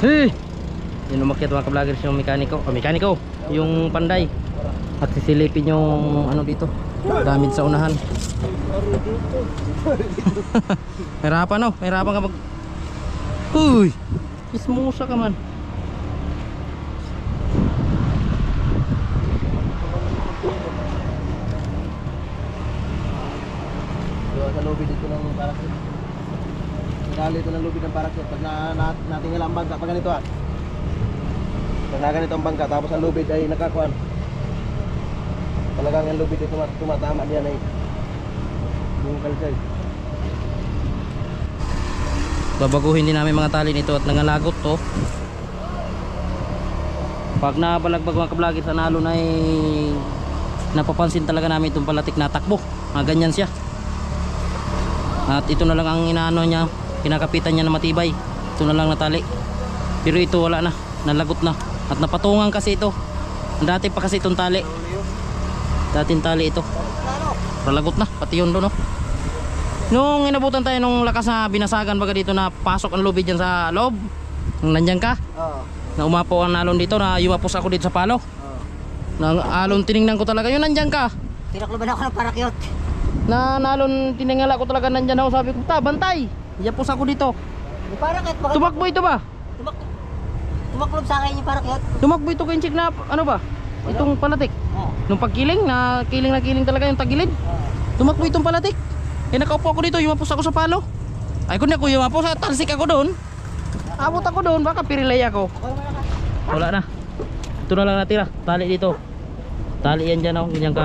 Hey! Yung umakyat mga ka-vloggers yung mekaniko. Oh, mekaniko. Yung panday. At sisilipin yung ano dito. Damage sa unahan. Mahirapan oh. Mahirapan ka mag... Uy! Ismusa ka man. Sa lobby dito ng parakit. Dali ito ng lobby ng parakit. Pag na, na, natingala ang bangka, pag ganito ah. Pag na ganito ang bangka, tapos ang lubid ay nakakuan. Talagang ang lubid ay tumat tumatama diyan ay yung kalsay. Babaguhin din namin mga tali nito at nangalagot to. Pag nabalagbag mga ka-vloggers sa nalon ay napapansin talaga namin itong palatik na takbo. Mga ganyan siya. At ito na lang ang inaano niya, kinakapitan niya na matibay. Ito na lang na tali. Pero ito wala na, nalagot na. At napatungan kasi ito. Dati pa kasi itong tali. Dating tali ito. Nalagot na, pati yun doon oh. Nung inabutan tayo nung lakas na binasagan baga dito na pasok ang lubid dyan sa loob. Nung nandyan ka, Oo. na umapo ang nalon dito, na yumapos ako dito sa palo. Nang alon tiningnan ko talaga, yun nandyan ka. Tinakloban ako ng parakyot. Na nalon tiningala ko talaga nandyan ako, sabi ko, ta, bantay. Yapos ako dito. Yung parakyot, baka Tumakbo ito ba? tumak tumaklob sa akin yung parakyot. Tumakbo ito kayong na, ano ba? Itong palatik. Nung pagkiling, na kiling na kiling talaga yung tagilid. Tumakbo itong palatik. Eh nakaupo ako dito, yumapos ako sa palo. Ay kung di ako yumapos, talsik ako doon. Abot ako doon, baka pirilay ako. Wala na. Ito na lang natira. Tali dito. Tali yan dyan oh. Ganyan ka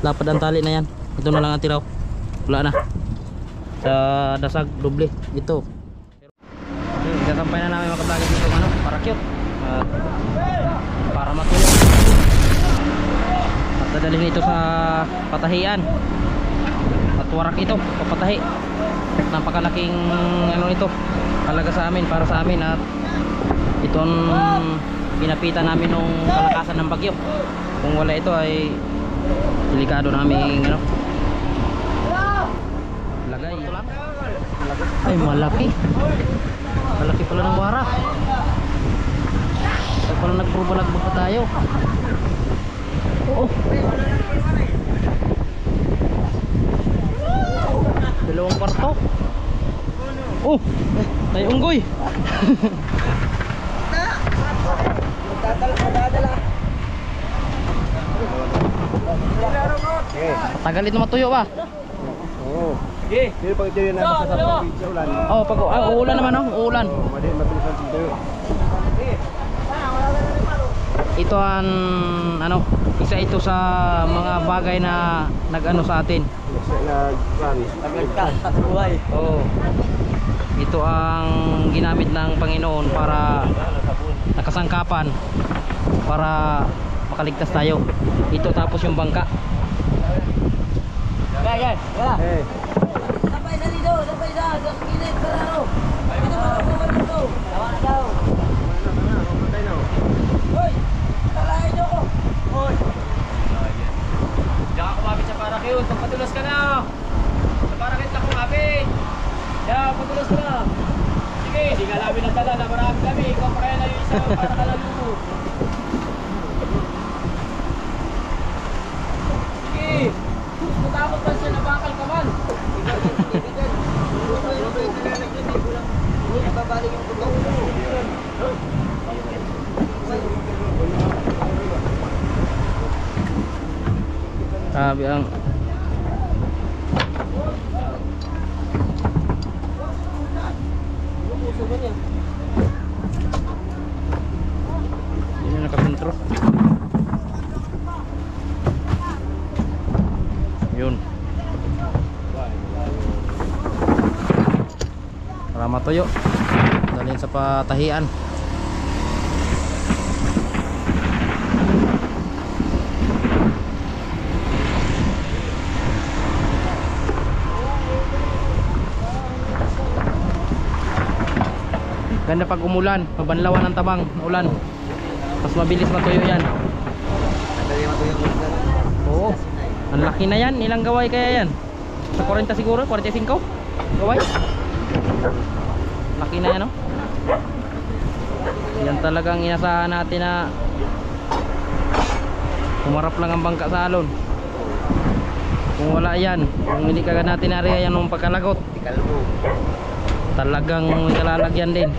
lapad ang tali na yan. Ito na lang natira oh. Wala na. Sa dasag, doble. Ito. Okay, Kasampay na namin mga kablagay dito ano, para cute. At para matulog. At dadalhin ito sa patahian. At warak ito, papatahi. Napakalaking ano nito. Halaga sa amin, para sa amin at ito ang pinapitan namin nung kalakasan ng bagyo. Kung wala ito ay delikado namin ano. Lagay. Ay malaki. Malaki pala ng wara. Ay pala nagpurubalagbag pa tayo. Oh. Dalawang kwarto. Oh, tayo unggoy. Magdadala, magdadala. Okay. Tagal ito matuyo ba? Oo. Okay. Pero pag yun na basta sa tubig sa ulan. Oh, pag ah, uulan naman oh, uulan. Oo, mali mabilis ang tuyo. Ito ang ano, isa ito sa mga bagay na nag-ano sa atin. Sa buhay. Oo. Ito ang ginamit ng Panginoon para nakasangkapan para makaligtas tayo. Ito tapos yung bangka. Yan, yan. Yan. Eh, Sabay sa lido, sabay sa sa kilid, sa ano. Ito ba ako ba dito? Tawa na daw. Hoy! Talahin niyo ko. Hoy! Diyan ka parakit, pagpatulos ka na. Sa parakit na kumapit. Diyan, patulos ka na. Sige, di ka namin nadala na marami kami. Ikaw pa kaya na yung isa para kalaluto. Sige. Matakot pa siya na bakal ka man. Babalik yung puto. Sabi ang Yung nakapintro. Yun. Para Dalhin sa patahian Ganda pag umulan, mabanlawan ng tabang, ulan. Mas mabilis matuyo yan. Madali matuyo Oo. Ang laki na yan. Ilang gaway kaya yan? Sa 40 siguro? 45? Gaway? Laki na yan, no? Yan talagang inasahan natin na Humarap lang ang bangka sa alon. Kung wala yan, kung hindi kagad natin area yan ng pagkalagot, talagang may kalalagyan din.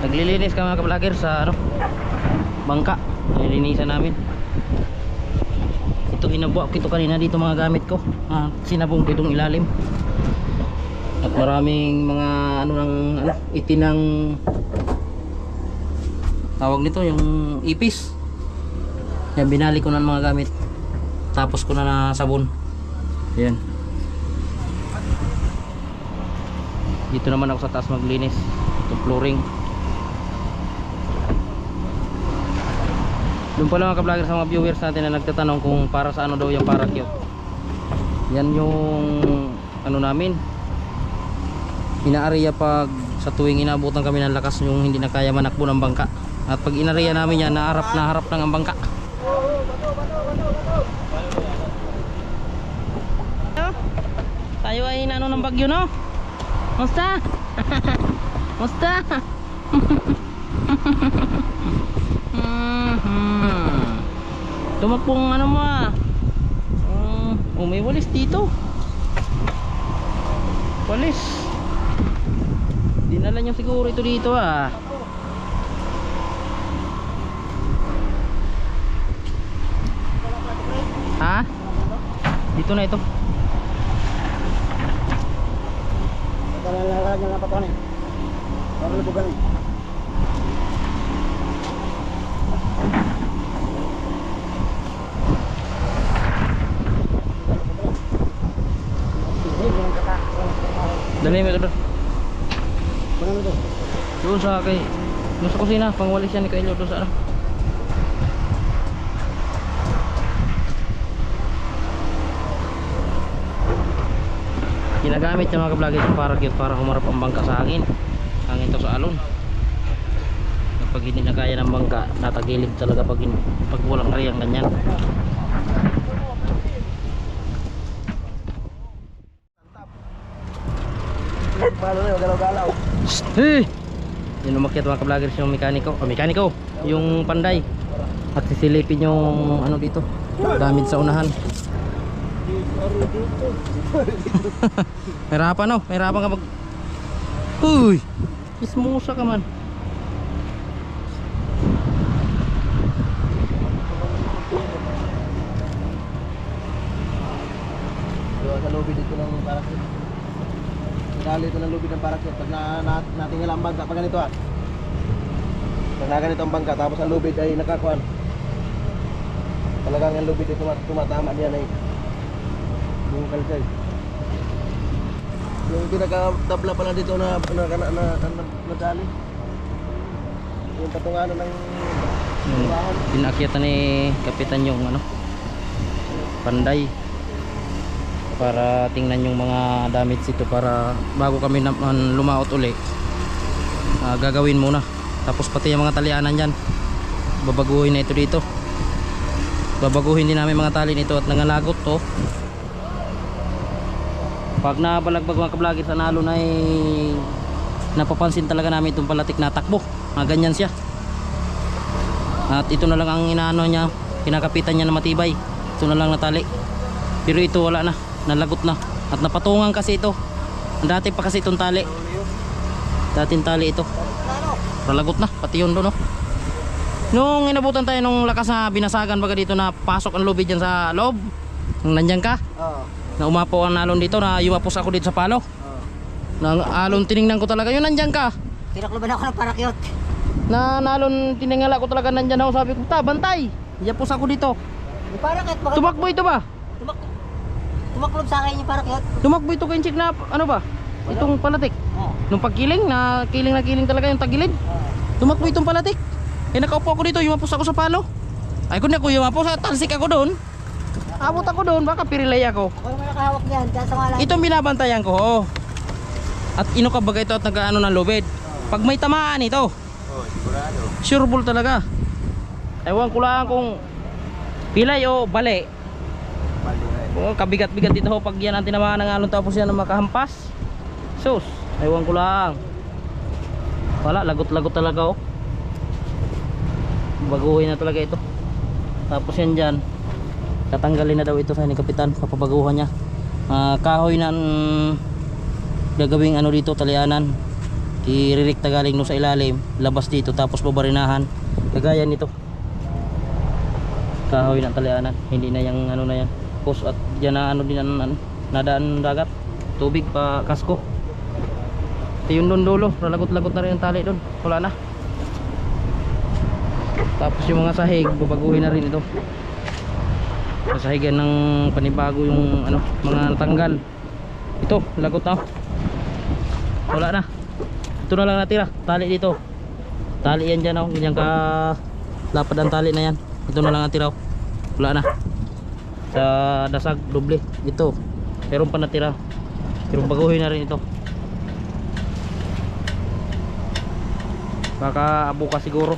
Naglilinis kami mga kablogger sa ano, bangka. Nilinisan namin. Ito inabuak ito kanina dito mga gamit ko. Ah, sinabong ko itong ilalim. At maraming mga ano ng ano, itinang tawag nito yung ipis. Yan binali ko na mga gamit. Tapos ko na na sabon. Yan. Dito naman ako sa taas maglinis. Ito flooring. Doon pala mga ka-vlogger sa mga viewers natin na nagtatanong kung para sa ano daw yung parakyot. Yan yung ano namin. Inaariya pag sa tuwing inabutan kami ng lakas yung hindi na kaya manakbo ng bangka. At pag inariya namin yan, naharap na harap lang ang bangka. Tayo ay inano ng bagyo no? Musta? Musta? Mhm. Tumakbong ano mo ah. Um, oh, may walis dito. Walis. Dinala niyo siguro ito dito ah. Ha? Dito na ito. Nagkalalala niya nga patukan eh. Para lubugan eh. Dali mo ito doon. Ano to? Doon sa kay doon sa kusina, pangwalis yan ni Kailo doon sa ano. Ginagamit ng mga kablogger yung parakyut para humarap ang bangka sa hangin. Hangin to sa alon. Kapag hindi na kaya ng bangka, natagilid talaga pag, pag walang ariyang ganyan. Malo na galaw-galaw. Umakyat mga ka-vloggers yung mekaniko. O mekaniko, yung panday. At sisilipin yung ano dito. Damage sa unahan. Mahirapan no? Mahirapan ka mag... Uy! Ismusa ka man. Lobby dito ng parakit. Dali ito ng lobby ng parakit. Pag na, na, natingala ang bangka, pag ganito ah. Pag na ganito ang bangka, tapos ang lubid ay nakakuan. Talagang ang lubid ay tumat tumatama diyan ay yung kalsay. Yung pinaka-tabla pala dito na na na, na, na, na, nadali. Yung patunganan ng pinakyatan ni Kapitan yung ano panday para tingnan yung mga damage ito para bago kami naman lumaot uli ah, gagawin muna. Tapos pati yung mga talianan dyan babaguhin na ito dito. Babaguhin din namin mga tali nito at nangalagot to pag nabalagbag mga kablagit sa nalon ay napapansin talaga namin itong palatik na takbo. Mga ganyan siya. At ito na lang ang inaano niya, kinakapitan niya na matibay. Ito na lang natali. Pero ito wala na, nalagot na. At napatungan kasi ito. Dati pa kasi itong tali. Dating tali ito. Nalagot na, pati yun doon no. Nung inabutan tayo nung lakas na binasagan baga dito na pasok ang lobby dyan sa loob. Nung nandyan ka, Oo. na umapo ang alon dito, na yumapos ako dito sa palo. Oo. Nang alon tiningnan ko talaga, yun nandyan ka. Tinakluban ako ng parakyot. Na nalon tiningala ko talaga nandyan ako, sabi ko, ta, bantay. Yapos ako dito. Tumakbo ito ba? tumak tumaklob sa akin yung parakyot? Tumakbo ito kay na ano ba? Itong palatik. Oo. Nung pagkiling na kiling na kiling talaga yung tagilid. Tumakbo itong palatik. Eh nakaupo ako dito, yumapos ako sa palo. Ay kung ako yumapos, talsik ako doon. Abot ako doon, baka pirilay ako. Ako naman nakahawak niyan, kaya sa ngalan. Itong binabantayan ko, oh. At ino ka baga ito at nagkaano ng lubid. Pag may tamaan ito, Oh, sigurado. sure talaga. Ewan ko lang kung pilay o bali. Oh, kabigat-bigat dito ho pag yan ang tinamaan ng alon tapos yan ang makahampas. Sus, ewan ko lang. Wala, lagot-lagot talaga oh. Baguhin na talaga ito. Tapos yan dyan. Tatanggalin na daw ito sa ni Kapitan. Papabaguhan niya. Ah, kahoy na mm, gagawing ano dito, talianan. Iririkta galing no sa ilalim. Labas dito tapos babarinahan. Kagaya nito. Kahoy ng talianan. Hindi na yung ano na yan. Post at dyan na ano din ano, nadaan ng dagat. Tubig pa kasko. Ito yung doon dulo. Lagot-lagot na rin yung tali doon. Wala na. Tapos yung mga sahig, babaguhin na rin ito. Sasahigan ng panibago yung ano, mga natanggal. Ito, lagot na. Wala na. Ito na lang natira. Tali dito. Tali yan dyan oh. Ganyan ka lapad ang tali na yan. Ito na lang natira oh. Wala na. Sa dasag, doble. Ito. Meron pa natira. Pero baguhin na rin ito. Baka bukas siguro.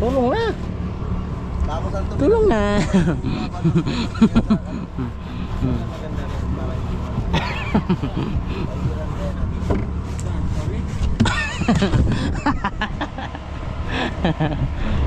Tulong na. Tapos ang tubig. Tulong na. Maganda rin para